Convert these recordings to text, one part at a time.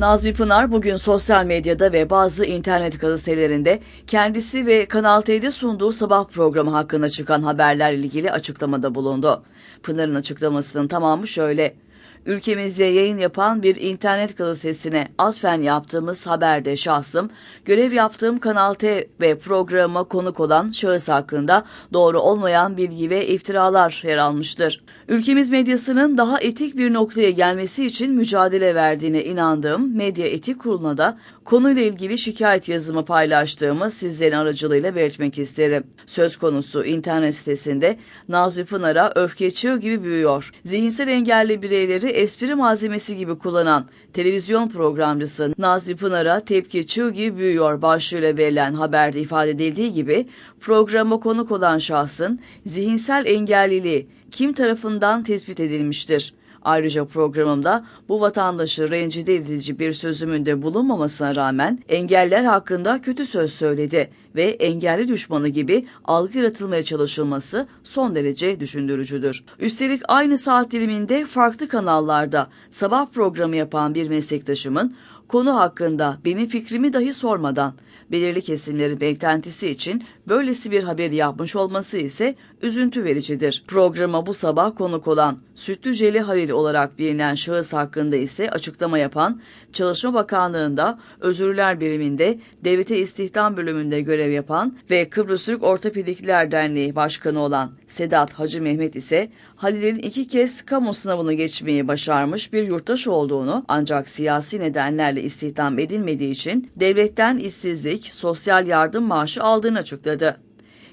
Nazmi Pınar bugün sosyal medyada ve bazı internet gazetelerinde kendisi ve Kanal T'de sunduğu sabah programı hakkında çıkan haberlerle ilgili açıklamada bulundu. Pınar'ın açıklamasının tamamı şöyle. Ülkemizde yayın yapan bir internet gazetesine atfen yaptığımız haberde şahsım, görev yaptığım Kanal T ve programa konuk olan şahıs hakkında doğru olmayan bilgi ve iftiralar yer almıştır. Ülkemiz medyasının daha etik bir noktaya gelmesi için mücadele verdiğine inandığım Medya Etik Kurulu'na da konuyla ilgili şikayet yazımı paylaştığımı sizlerin aracılığıyla belirtmek isterim. Söz konusu internet sitesinde Nazlı Pınar'a öfke çığ gibi büyüyor. Zihinsel engelli bireyleri espri malzemesi gibi kullanan televizyon programcısı Nazlı Pınar'a tepki çığ gibi büyüyor başlığıyla verilen haberde ifade edildiği gibi programa konuk olan şahsın zihinsel engelliliği kim tarafından tespit edilmiştir? Ayrıca programımda bu vatandaşı rencide edici bir sözümünde bulunmamasına rağmen engeller hakkında kötü söz söyledi ve engelli düşmanı gibi algı yaratılmaya çalışılması son derece düşündürücüdür. Üstelik aynı saat diliminde farklı kanallarda sabah programı yapan bir meslektaşımın konu hakkında benim fikrimi dahi sormadan belirli kesimlerin beklentisi için böylesi bir haberi yapmış olması ise üzüntü vericidir. Programa bu sabah konuk olan Sütlü Jeli Halil olarak bilinen şahıs hakkında ise açıklama yapan Çalışma Bakanlığı'nda Özürler Biriminde Devlete İstihdam Bölümünde görev yapan ve Kıbrıs Türk Ortopedikler Derneği Başkanı olan Sedat Hacı Mehmet ise Halil'in iki kez kamu sınavını geçmeyi başarmış bir yurttaş olduğunu ancak siyasi nedenlerle istihdam edilmediği için devletten işsizlik, sosyal yardım maaşı aldığını açıkladı.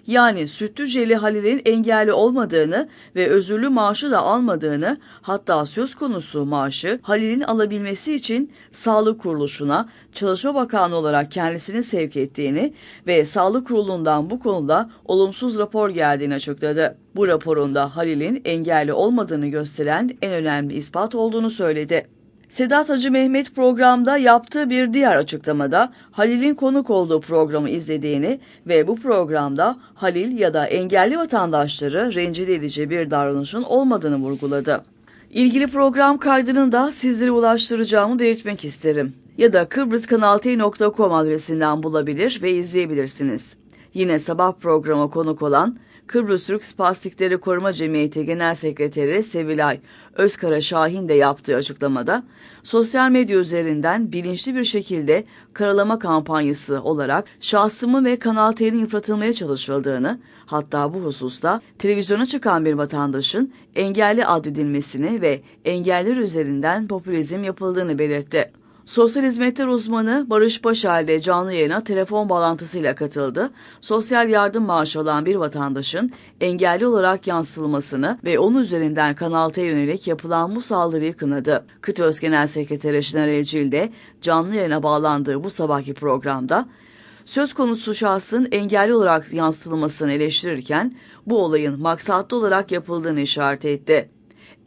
Yani Sütlü Jeli Halil'in engelli olmadığını ve özürlü maaşı da almadığını hatta söz konusu maaşı Halil'in alabilmesi için Sağlık Kuruluşu'na Çalışma Bakanı olarak kendisini sevk ettiğini ve Sağlık Kurulu'ndan bu konuda olumsuz rapor geldiğini açıkladı. Bu raporunda Halil'in engelli olmadığını gösteren en önemli ispat olduğunu söyledi. Sedat Hacı Mehmet programda yaptığı bir diğer açıklamada Halil'in konuk olduğu programı izlediğini ve bu programda Halil ya da engelli vatandaşları rencide edici bir davranışın olmadığını vurguladı. İlgili program kaydını da sizlere ulaştıracağımı belirtmek isterim. Ya da kıbrıskanaltey.com adresinden bulabilir ve izleyebilirsiniz. Yine sabah programa konuk olan Kıbrıs Türk Spastikleri Koruma Cemiyeti Genel Sekreteri Sevilay Özkara Şahin de yaptığı açıklamada sosyal medya üzerinden bilinçli bir şekilde karalama kampanyası olarak şahsımı ve Kanal T'nin yıpratılmaya çalışıldığını, hatta bu hususta televizyona çıkan bir vatandaşın engelli addedilmesini ve engeller üzerinden popülizm yapıldığını belirtti. Sosyal hizmetler uzmanı Barış Başar ile canlı yayına telefon bağlantısıyla katıldı. Sosyal yardım maaşı alan bir vatandaşın engelli olarak yansıtılmasını ve onun üzerinden Kanal T yönelik yapılan bu saldırıyı kınadı. KıTÖZ Genel Sekreteri Şener Elcil de canlı yayına bağlandığı bu sabahki programda söz konusu şahsın engelli olarak yansıtılmasını eleştirirken bu olayın maksatlı olarak yapıldığını işaret etti.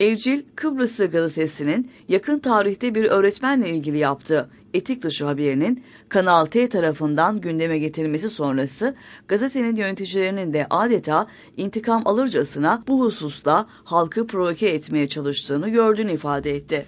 Evcil Kıbrıslı gazetesinin yakın tarihte bir öğretmenle ilgili yaptığı etik dışı haberinin Kanal T tarafından gündeme getirilmesi sonrası gazetenin yöneticilerinin de adeta intikam alırcasına bu hususta halkı provoke etmeye çalıştığını gördüğünü ifade etti.